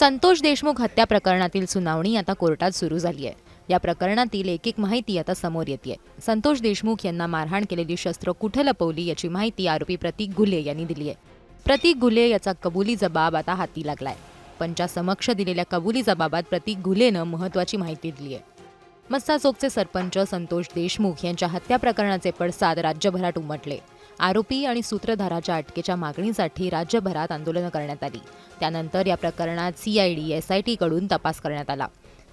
संतोष देशमुख हत्या प्रकरणातील सुनावणी आता कोर्टात सुरू झाली आहे. या प्रकरणातील एक एक माहिती आता समोर येते संतोष देशमुख यांना मारहाण केलेली शस्त्र कुठे लपवली याची माहिती आरोपी प्रतीक घुले यांनी दिली आहे. प्रतीक घुले याचा कबुली जबाब आता हाती लागलाय. पंचा समक्ष दिलेल्या कबुली जबाबात प्रतीक घुलेनं महत्वाची माहिती दिली आहे. मस्साचोकचे सरपंच संतोष देशमुख यांच्या हत्या प्रकरणाचे पडसाद राज्यभरात उमटले. आरोपी आणि सूत्रधाराच्या अटकेच्या मागणीसाठी राज्यभरात आंदोलनं करण्यात आली. त्यानंतर या प्रकरणात सीआयडी एसआयटीकडून तपास करण्यात आला.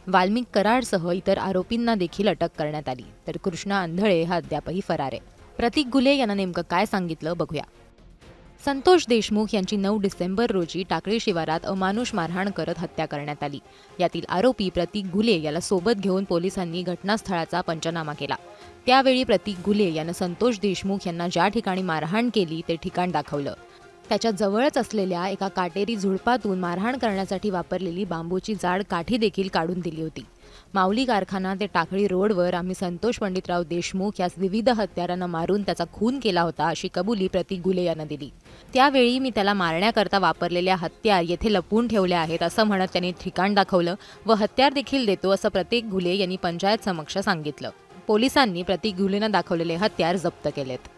वाल्मिक कराडसह इतर आरोपींना देखील अटक करण्यात आली. तर कृष्णा आंधळे हा अद्यापही फरार आहे. प्रतीक गुले यांना नेमकं काय सांगितलं बघूया. संतोष देशमुख यांची नऊ डिसेंबर रोजी टाकळी शिवारात अमानुष मारहाण करत हत्या करण्यात आली. यातील आरोपी प्रतीक गुले याला सोबत घेऊन पोलिसांनी घटनास्थळाचा पंचनामा केला. त्यावेळी प्रतीक गुले यानं संतोष देशमुख यांना ज्या ठिकाणी मारहाण केली ते ठिकाण दाखवलं. त्याच्या जवळच असलेल्या एका काटेरी झुडपातून मारहाण करण्यासाठी वापरलेली बांबूची जाड काठी देखील काढून दिली होती. माऊली कारखाना ते टाकळी रोडवर आम्ही संतोष पंडितराव देशमुख यास विविध हत्यारांना मारून त्याचा खून केला होता अशी कबुली प्रतीक गुले यानं दिली. त्यावेळी मी त्याला मारण्याकरता वापरलेल्या हत्यार येथे लपवून ठेवल्या आहेत असं म्हणत त्यांनी ठिकाण दाखवलं व हत्यार देखील देतो असं प्रत्येक घुले यांनी पंचायत समक्ष सांगितलं. पोलिसांनी प्रतीक घुलेनं दाखवलेले हत्यार जप्त केलेत.